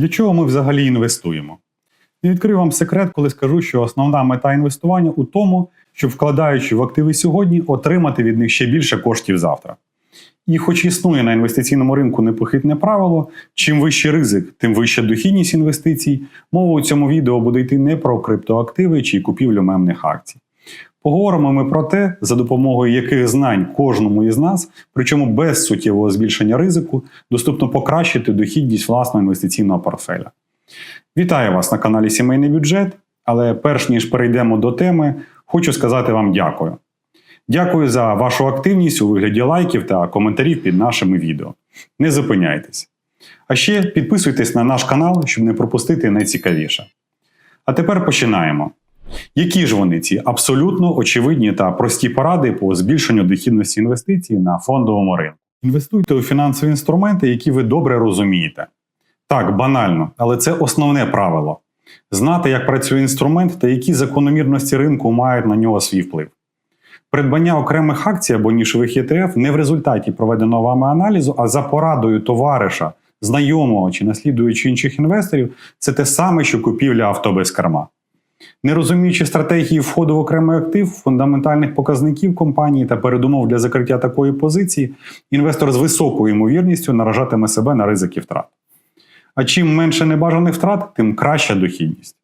Для чого ми взагалі інвестуємо? Не відкрию вам секрет, коли скажу, що основна мета інвестування у тому, щоб вкладаючи в активи сьогодні, отримати від них ще більше коштів завтра. І хоч існує на інвестиційному ринку непохитне правило, чим вищий ризик, тим вища дохідність інвестицій, мова у цьому відео буде йти не про криптоактиви чи купівлю мемних акцій. Поговоримо ми про те, за допомогою яких знань кожному із нас, причому без суттєвого збільшення ризику, доступно покращити дохідність власного інвестиційного портфеля. Вітаю вас на каналі Сімейний бюджет. Але перш ніж перейдемо до теми, хочу сказати вам дякую. Дякую за вашу активність у вигляді лайків та коментарів під нашими відео. Не зупиняйтесь. А ще підписуйтесь на наш канал, щоб не пропустити найцікавіше. А тепер починаємо. Які ж вони ці абсолютно очевидні та прості поради по збільшенню дохідності інвестицій на фондовому ринку? Інвестуйте у фінансові інструменти, які ви добре розумієте. Так, банально, але це основне правило знати, як працює інструмент та які закономірності ринку мають на нього свій вплив. Придбання окремих акцій або нішових ETF не в результаті проведеного вами аналізу, а за порадою товариша, знайомого чи наслідуючи інших інвесторів, це те саме, що купівля авто без керма. Не розуміючи стратегії входу в окремий актив, фундаментальних показників компанії та передумов для закриття такої позиції, інвестор з високою ймовірністю наражатиме себе на ризики втрат. А чим менше небажаних втрат, тим краща дохідність.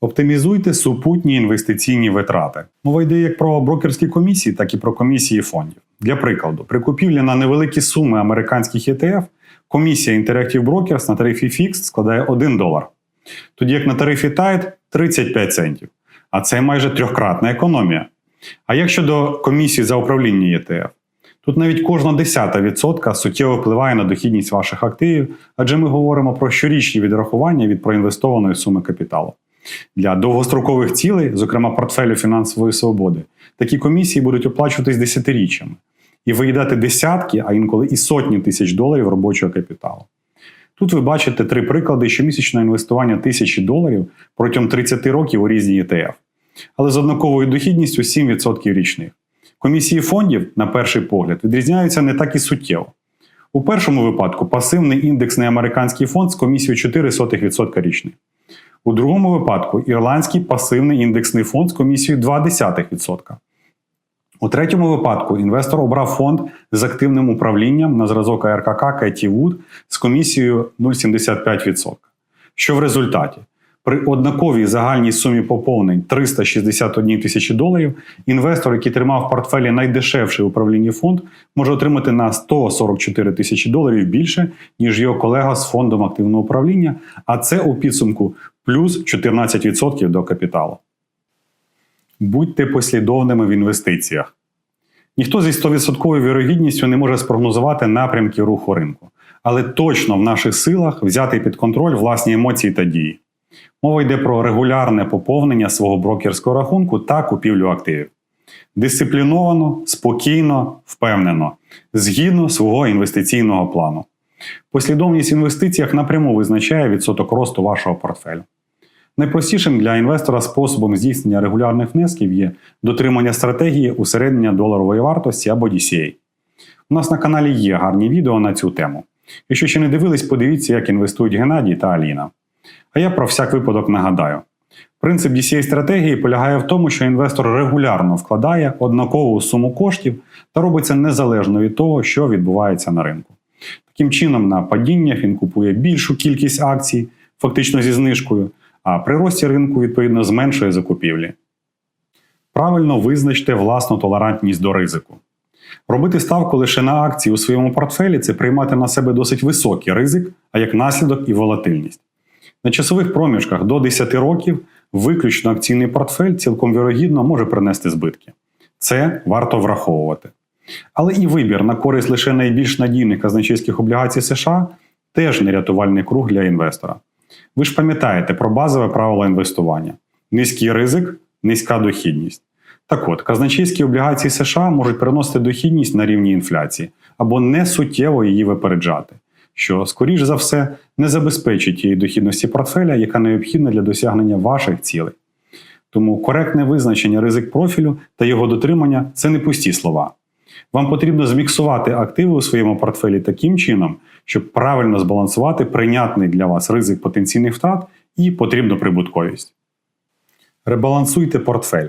Оптимізуйте супутні інвестиційні витрати. Мова йде як про брокерські комісії, так і про комісії фондів. Для прикладу, при купівлі на невеликі суми американських ETF комісія Interactive Brokers на тарифі Fixed складає 1 долар, тоді як на тарифі Tide 35 центів. А це майже трьохкратна економія. А як щодо комісії за управління ETF? Тут навіть кожна десята відсотка суттєво впливає на дохідність ваших активів, адже ми говоримо про щорічні відрахування від проінвестованої суми капіталу. Для довгострокових цілей, зокрема портфелю фінансової свободи, такі комісії будуть оплачуватись десятиріччями і виїдати десятки, а інколи і сотні тисяч доларів робочого капіталу. Тут ви бачите три приклади щомісячного інвестування тисячі доларів протягом 30 років у різні ETF, але з однаковою дохідністю 7% річних. Комісії фондів, на перший погляд, відрізняються не так і суттєво. У першому випадку пасивний індексний американський фонд з комісією 0,04% річних. У другому випадку ірландський пасивний індексний фонд з комісією 0,2%. У третьому випадку інвестор обрав фонд з активним управлінням на зразок АРКК Кеті Вуд з комісією 0,75%. Що в результаті? При однаковій загальній сумі поповнень 361 тисячі доларів інвестор, який тримав в портфелі найдешевший управління фонд, може отримати на 144 тисячі доларів більше, ніж його колега з фондом активного управління, а це у підсумку плюс 14% до капіталу. Будьте послідовними в інвестиціях. Ніхто зі 100% вірогідністю не може спрогнозувати напрямки руху ринку, але точно в наших силах взяти під контроль власні емоції та дії. Мова йде про регулярне поповнення свого брокерського рахунку та купівлю активів. Дисципліновано, спокійно, впевнено, згідно свого інвестиційного плану. Послідовність в інвестиціях напряму визначає відсоток росту вашого портфелю. Найпростішим для інвестора способом здійснення регулярних внесків є дотримання стратегії усереднення доларової вартості або DCA. У нас на каналі є гарні відео на цю тему. Якщо ще не дивились, подивіться, як інвестують Геннадій та Аліна. А я про всяк випадок нагадаю. Принцип DCA стратегії полягає в тому, що інвестор регулярно вкладає однакову суму коштів та робить це незалежно від того, що відбувається на ринку. Таким чином, на падіннях він купує більшу кількість акцій, фактично зі знижкою, а при рості ринку відповідно зменшує закупівлі. Правильно визначте власну толерантність до ризику. Робити ставку лише на акції у своєму портфелі це приймати на себе досить високий ризик, а як наслідок і волатильність. На часових проміжках до 10 років виключно акційний портфель цілком вірогідно може принести збитки. Це варто враховувати. Але і вибір на користь лише найбільш надійних казначейських облігацій США теж не рятувальний круг для інвестора. Ви ж пам'ятаєте про базове правило інвестування: низький ризик, низька дохідність. Так от, казначейські облігації США можуть приносити дохідність на рівні інфляції або не суттєво її випереджати, що, скоріш за все, не забезпечить тієї дохідності портфеля, яка необхідна для досягнення ваших цілей. Тому коректне визначення ризик профілю та його дотримання це не пусті слова. Вам потрібно зміксувати активи у своєму портфелі таким чином, щоб правильно збалансувати прийнятний для вас ризик потенційних втрат і потрібну прибутковість. Ребалансуйте портфель.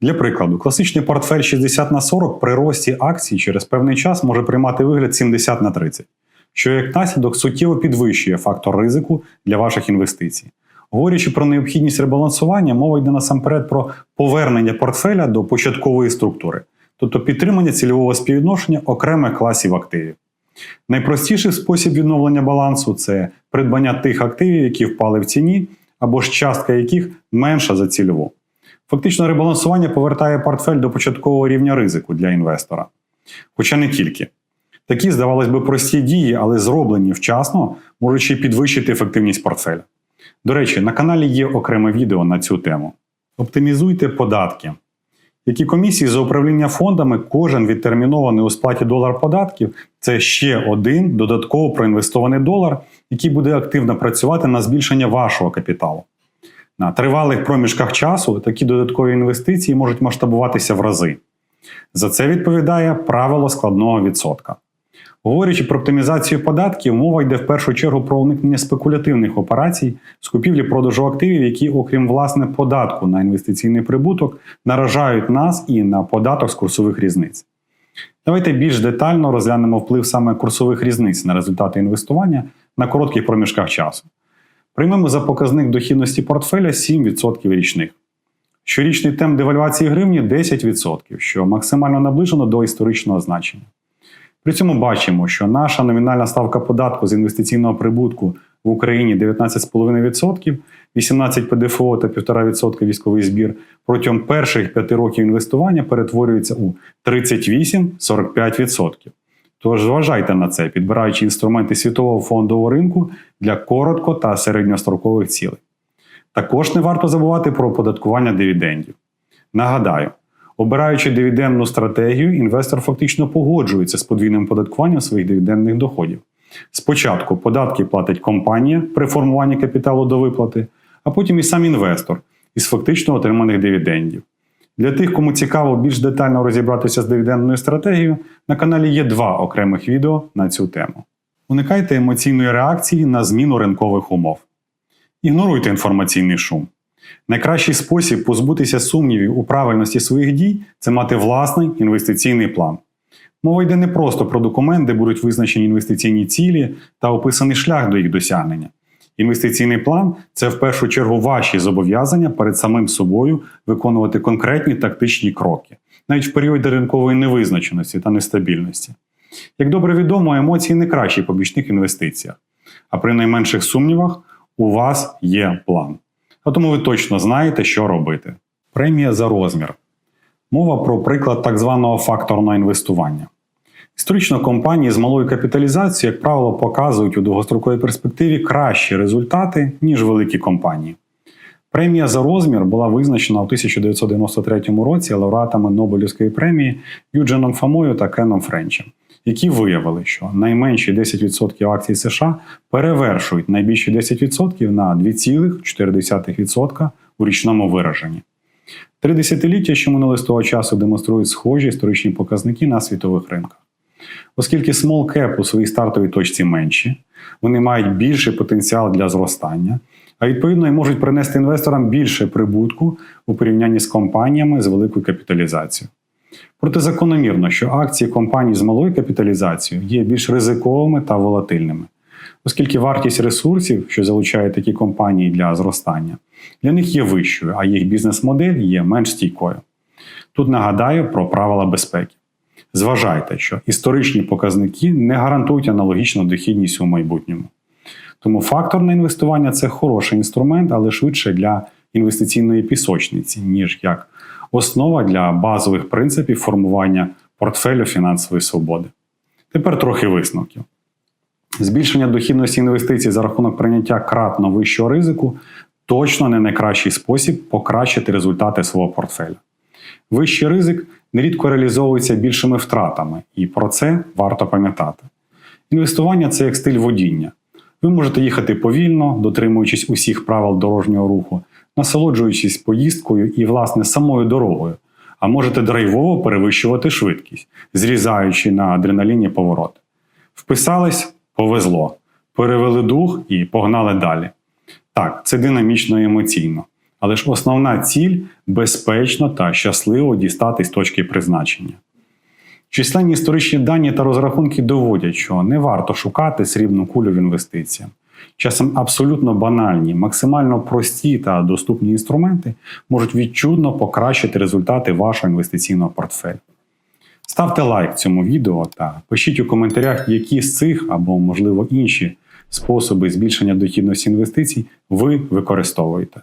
Для прикладу, класичний портфель 60 на 40 при рості акцій через певний час може приймати вигляд 70 на 30, що як наслідок суттєво підвищує фактор ризику для ваших інвестицій. Говорячи про необхідність ребалансування, мова йде насамперед про повернення портфеля до початкової структури, тобто підтримання цільового співвідношення окремих класів активів. Найпростіший спосіб відновлення балансу це придбання тих активів, які впали в ціні, або ж частка яких менша за цільову. Фактично, ребалансування повертає портфель до початкового рівня ризику для інвестора. Хоча не тільки. Такі, здавалось би, прості дії, але зроблені вчасно, можуть ще підвищити ефективність портфеля. До речі, на каналі є окреме відео на цю тему. Оптимізуйте податки. Які комісії за управління фондами, кожен відтермінований у сплаті долар податків це ще один додатково проінвестований долар, який буде активно працювати на збільшення вашого капіталу. На тривалих проміжках часу такі додаткові інвестиції можуть масштабуватися в рази. За це відповідає правило складного відсотка. Говорячи про оптимізацію податків, мова йде в першу чергу про уникнення спекулятивних операцій з купівлі-продажу активів, які, окрім власне податку на інвестиційний прибуток, наражають нас і на податок з курсових різниць. Давайте більш детально розглянемо вплив саме курсових різниць на результати інвестування на коротких проміжках часу. Приймемо за показник дохідності портфеля 7% річних. Щорічний темп девальвації гривні 10%, що максимально наближено до історичного значення. При цьому бачимо, що наша номінальна ставка податку з інвестиційного прибутку в Україні 19,5%, 18 ПДФО та 1,5% військовий збір протягом перших 5 років інвестування перетворюється у 38-45%. Тож зважайте на це, підбираючи інструменти світового фондового ринку для коротко та середньострокових цілей. Також не варто забувати про оподаткування дивідендів. Нагадаю, обираючи дивідендну стратегію, інвестор фактично погоджується з подвійним податкуванням своїх дивідендних доходів. Спочатку податки платить компанія при формуванні капіталу до виплати, а потім і сам інвестор із фактично отриманих дивідендів. Для тих, кому цікаво більш детально розібратися з дивідендною стратегією, на каналі є два окремих відео на цю тему. Уникайте емоційної реакції на зміну ринкових умов. Ігноруйте інформаційний шум. Найкращий спосіб позбутися сумнівів у правильності своїх дій це мати власний інвестиційний план. Мова йде не просто про документ, де будуть визначені інвестиційні цілі та описаний шлях до їх досягнення. Інвестиційний план це в першу чергу ваші зобов'язання перед самим собою виконувати конкретні тактичні кроки, навіть в періоди ринкової невизначеності та нестабільності. Як добре відомо, емоції не кращий побічник інвестиціях, а при найменших сумнівах у вас є план. А тому ви точно знаєте, що робити. Премія за розмір. Мова про приклад так званого факторного інвестування. Історично компанії з малою капіталізацією, як правило, показують у довгостроковій перспективі кращі результати, ніж великі компанії. Премія за розмір була визначена у 1993 році лауреатами Нобелівської премії Юдженом Фамою та Кеном Френчем, які виявили, що найменші 10% акцій США перевершують найбільші 10% на 2,4% у річному вираженні. Три десятиліття, що минули з того часу, демонструють схожі історичні показники на світових ринках. Оскільки small cap у своїй стартовій точці менші, вони мають більший потенціал для зростання, а відповідно і можуть принести інвесторам більше прибутку у порівнянні з компаніями з великою капіталізацією. Проте закономірно, що акції компаній з малою капіталізацією є більш ризиковими та волатильними, оскільки вартість ресурсів, що залучають такі компанії для зростання, для них є вищою, а їх бізнес-модель є менш стійкою. Тут нагадаю про правила безпеки. Зважайте, що історичні показники не гарантують аналогічну дохідність у майбутньому. Тому факторне інвестування це хороший інструмент, але швидше для інвестиційної пісочниці, ніж як основа для базових принципів формування портфелю фінансової свободи. Тепер трохи висновків. Збільшення дохідності інвестицій за рахунок прийняття кратно вищого ризику точно не найкращий спосіб покращити результати свого портфеля. Вищий ризик нерідко реалізовується більшими втратами, і про це варто пам'ятати. Інвестування це як стиль водіння. Ви можете їхати повільно, дотримуючись усіх правил дорожнього руху, насолоджуючись поїздкою і, власне, самою дорогою, а можете драйвово перевищувати швидкість, зрізаючи на адреналіні повороти. Вписались повезло, перевели дух і погнали далі. Так, це динамічно і емоційно, але ж основна ціль безпечно та щасливо дістатись точки призначення. Численні історичні дані та розрахунки доводять, що не варто шукати срібну кулю в інвестиціях. Часом абсолютно банальні, максимально прості та доступні інструменти можуть відчутно покращити результати вашого інвестиційного портфелю. Ставте лайк цьому відео та пишіть у коментарях, які з цих або, можливо, інші способи збільшення дохідності інвестицій ви використовуєте.